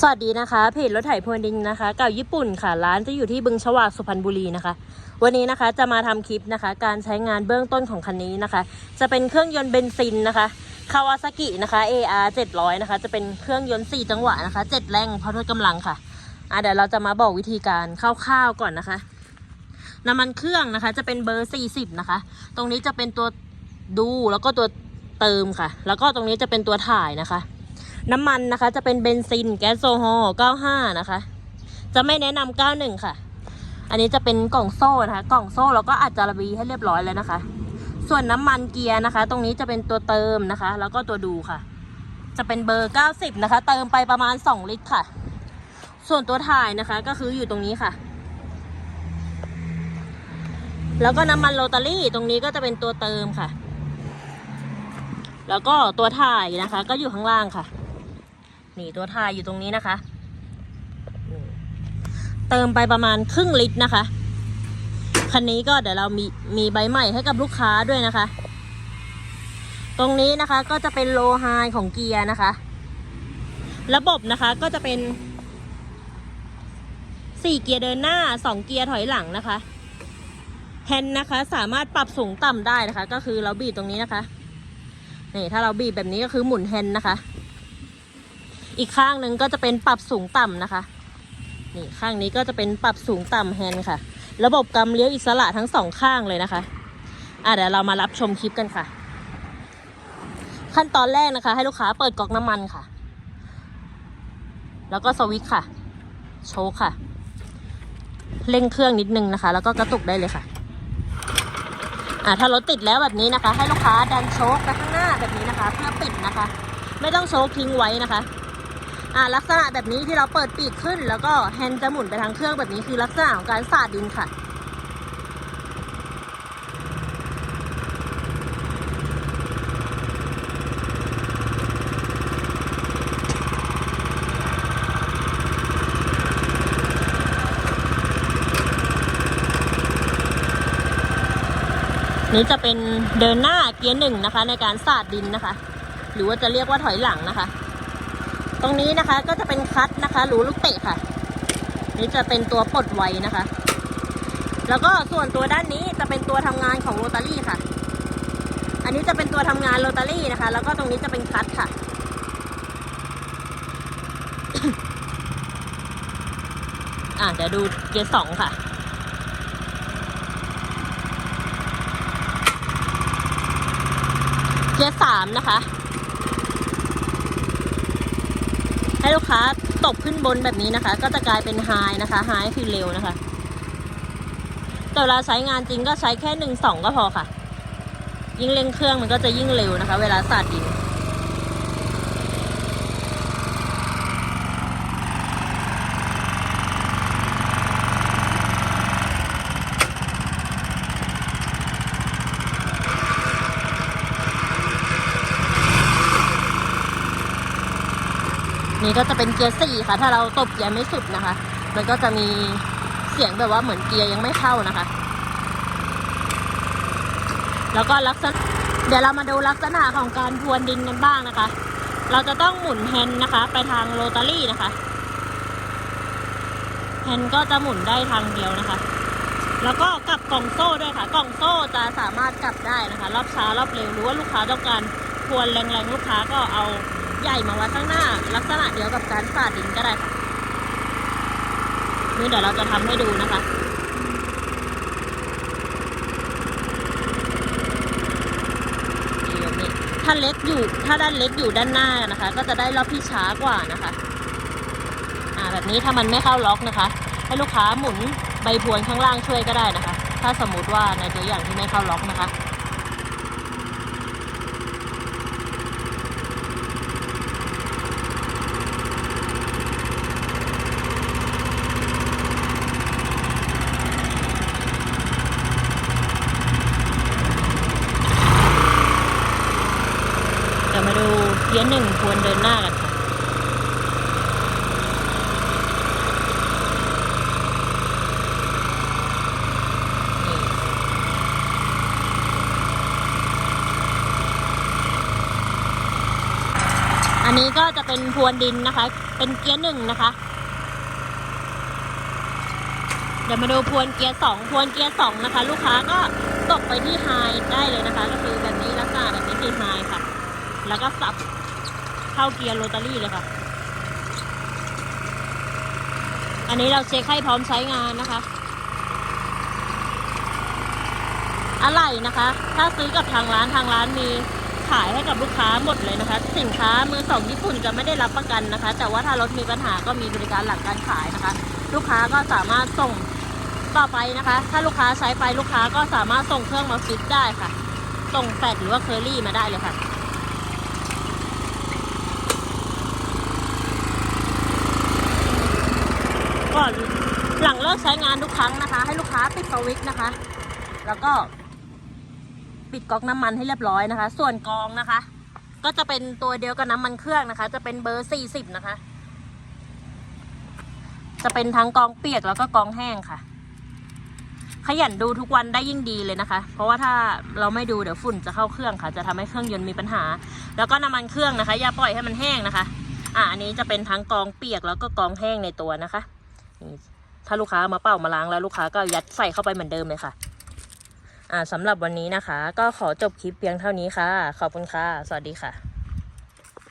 สวัสดีนะคะ เพจรถไถพวนดินนะคะ เก่าญี่ปุ่นค่ะ ร้านจะอยู่ที่บึงฉวากสุพรรณบุรีนะคะ วันนี้นะคะจะมาทำคลิปนะคะ การใช้งานเบื้องต้นของคันนี้นะคะ จะเป็นเครื่องยนต์เบนซินนะคะคาวาซากินะคะ AR 700นะคะ จะเป็นเครื่องยนต์ 4 จังหวะนะคะ 7 แรงพอทดกำลังค่ะอะ เดี๋ยวเราจะมาบอกวิธีการคร่าวๆก่อนนะคะ น้ำมันเครื่องนะคะ จะเป็นเบอร์ 40 นะคะ ตรงนี้จะเป็นตัวดูแล้วก็ตัวเติมค่ะ แล้วก็ตรงนี้จะเป็นตัวถ่ายนะคะ น้ำมันนะคะ จะเป็นเบนซินแก๊สโซฮอล์95 นะคะ จะไม่แนะนำ91 ค่ะ อันนี้จะเป็นกล่องโซ่นะคะ กล่องโซ่เราก็อัดจาระบีให้เรียบร้อยแล้วนะคะ ส่วนน้ำมันเกียร์นะคะ ตรงนี้จะเป็นตัวเติมนะคะ แล้วก็ตัวดูค่ะ จะเป็นเบอร์ 90 นะคะ เติมไปประมาณ 2 ลิตรค่ะ ส่วนตัวถ่ายนะคะก็คืออยู่ตรงนี้ค่ะแล้วก็น้ำมันโรตารี่ตรงนี้ก็จะเป็นตัวเติมค่ะ แล้วก็ตัวถ่ายนะคะ ก็อยู่ข้างล่างค่ะ นี่ตัวถ่ายอยู่ตรงนี้นะคะเติมไปประมาณครึ่งลิตรนะคะคันนี้ก็เดี๋ยวเรามีมีใบใหม่ให้กับลูกค้าด้วยนะคะ ตรงนี้นะคะก็จะเป็นโลไฮของเกียร์นะคะ ระบบนะคะก็จะเป็นสี่เกียร์เดินหน้าสองเกียร์ถอยหลังนะคะแฮนด์นะคะสามารถปรับสูงต่ำได้นะคะ ก็คือเราบีบตรงนี้นะคะนี่ถ้าเราบีบแบบนี้ก็คือหมุนแฮนด์นะคะ อีกข้างหนึ่งก็จะเป็นปรับสูงต่ำนะคะ นี่ข้างนี้ก็จะเป็นปรับสูงต่ำแฮนด์ค่ะ ระบบกำเลี้ยวอิสระทั้งสองข้างเลยนะคะอะเดี๋ยวเรามารับชมคลิปกันค่ะ ขั้นตอนแรกนะคะ ให้ลูกค้าเปิดก๊อกน้ำมันค่ะ แล้วก็สวิตช์ค่ะ โชว์ค่ะเร่งเครื่องนิดนึงนะคะ แล้วก็กระตุกได้เลยค่ะอ่าถ้ารถติดแล้วแบบนี้นะคะ ให้ลูกค้าดันโชคไปข้างหน้าแบบนี้นะคะ เพื่อปิดนะคะ ไม่ต้องโชคทิ้งไว้นะคะ อ่าลักษณะแบบนี้ที่เราเปิดปีกขึ้น แล้วก็แฮนด์จะหมุนไปทางเครื่องแบบนี้คือลักษณะของการสาดดินค่ะ นี้จะเป็นเดินหน้าเกียร์หนึ่งนะคะ ในการสาดดินนะคะ หรือว่าจะเรียกว่าถอยหลังนะคะ ตรงนี้นะคะก็จะเป็นคัตนะคะหรือลูกเตะค่ะ นี่จะเป็นตัวปลดไวนะคะ แล้วก็ส่วนตัวด้านนี้จะเป็นตัวทำงานของโรตารี่ค่ะ อันนี้จะเป็นตัวทำงานโรตารี่นะคะ แล้วก็ตรงนี้จะเป็นคัตค่ะอ่าเดี๋ยวดูเกียร์สองค่ะ เกียร์สามนะคะ ให้ลูกค้าตบขึ้นบนแบบนี้นะคะ ก็จะกลายเป็นไฮนะคะไฮคือเร็วนะคะแต่เวลาใช้งานจริงก็ใช้แค่หนึ่งสองก็พอค่ะ ยิ่งเร่งเครื่องมันก็จะยิ่งเร็วนะคะ เวลาสาดดิน นี่ก็จะเป็นเกียร์สี่ค่ะ ถ้าเราตบเกียร์ไม่สุดนะคะ มันก็จะมีเสียงแบบว่าเหมือนเกียร์ยังไม่เข้านะคะ แล้วก็ลักษณะเดี๋ยวเรามาดูลักษณะของการพรวนดินกันบ้างนะคะ เราจะต้องหมุนแฮนด์นะคะ ไปทางโรตารี่นะคะ แฮนด์ก็จะหมุนได้ทางเดียวนะคะ แล้วก็กลับกล่องโซ่ด้วยค่ะ กล่องโซ่จะสามารถกลับได้นะคะ รอบช้ารอบเร็วหรือว่าลูกค้าต้องการพรวนแรงๆลูกค้าก็เอา ใหญ่มาไว้ข้างหน้า ลักษณะเดียวกับการสาดดินก็ได้ค่ะนี่เดี๋ยวเราจะทำให้ดูนะคะนี่แบบนี้ถ้าเล็กอยู่ถ้าด้านเล็กอยู่ด้านหน้านะคะ ก็จะได้รอบที่ช้ากว่านะคะ อ่าแบบนี้ถ้ามันไม่เข้าล็อกนะคะ ให้ลูกค้าหมุนใบพวนข้างล่างช่วยก็ได้นะคะ ถ้าสมมติว่าในตัวอย่างที่ไม่เข้าล็อกนะคะ เดี๋ยวมาดูเกียหนึ่งควรเดินหน้ากันค่ะอันนี้ก็จะเป็นพรวนดินนะคะ เป็นเกียร์หนึ่งนะคะ เดี๋ยวมาดูพรวนเกียร์สองพรวนเกียร์สองนะคะ ลูกค้าก็ตกไปที่ไฮได้เลยนะคะ ก็คือแบบนี้ลักษณะแบบนี้คือไฮค่ะ แล้วก็สับเข้าเกียร์โรตารี่เลยค่ะ อันนี้เราเช็คให้พร้อมใช้งานนะคะ อะไหล่นะคะ ถ้าซื้อกับทางร้านทางร้านมีขายให้กับลูกค้าหมดเลยนะคะ สินค้ามือสองญี่ปุ่นจะไม่ได้รับประกันนะคะ แต่ว่าถ้ารถมีปัญหาก็มีบริการหลังการขายนะคะ ลูกค้าก็สามารถส่งต่อไปนะคะ ถ้าลูกค้าใช้ไปลูกค้าก็สามารถส่งเครื่องมาฟิตได้ค่ะ ส่งแฟดหรือว่าเคอรี่มาได้เลยค่ะ ก่อน หลังเลิกใช้งานทุกครั้งนะคะ ให้ลูกค้าปิดสวิตช์นะคะ แล้วก็ ปิดก๊อกน้ำมันให้เรียบร้อยนะคะ ส่วนกองนะคะ ก็จะเป็นตัวเดียวกับน้ำมันเครื่องนะคะ จะเป็นเบอร์สี่สิบนะคะ จะเป็นทั้งกองเปียกแล้วก็กองแห้งค่ะ ขยันดูทุกวันได้ยิ่งดีเลยนะคะ เพราะว่าถ้าเราไม่ดูเดี๋ยวฝุ่นจะเข้าเครื่องค่ะ จะทำให้เครื่องยนต์มีปัญหา แล้วก็น้ำมันเครื่องนะคะอย่าปล่อยให้มันแห้งนะคะอ่าอันนี้จะเป็นทั้งกองเปียกแล้วก็กองแห้งในตัวนะคะ ถ้าลูกค้ามาเป่ามาล้างแล้วลูกค้าก็ยัดใส่เข้าไปเหมือนเดิมเลยค่ะอ่าสำหรับวันนี้นะคะ ก็ขอจบคลิปเพียงเท่านี้ค่ะ ขอบคุณค่ะ สวัสดีค่ะ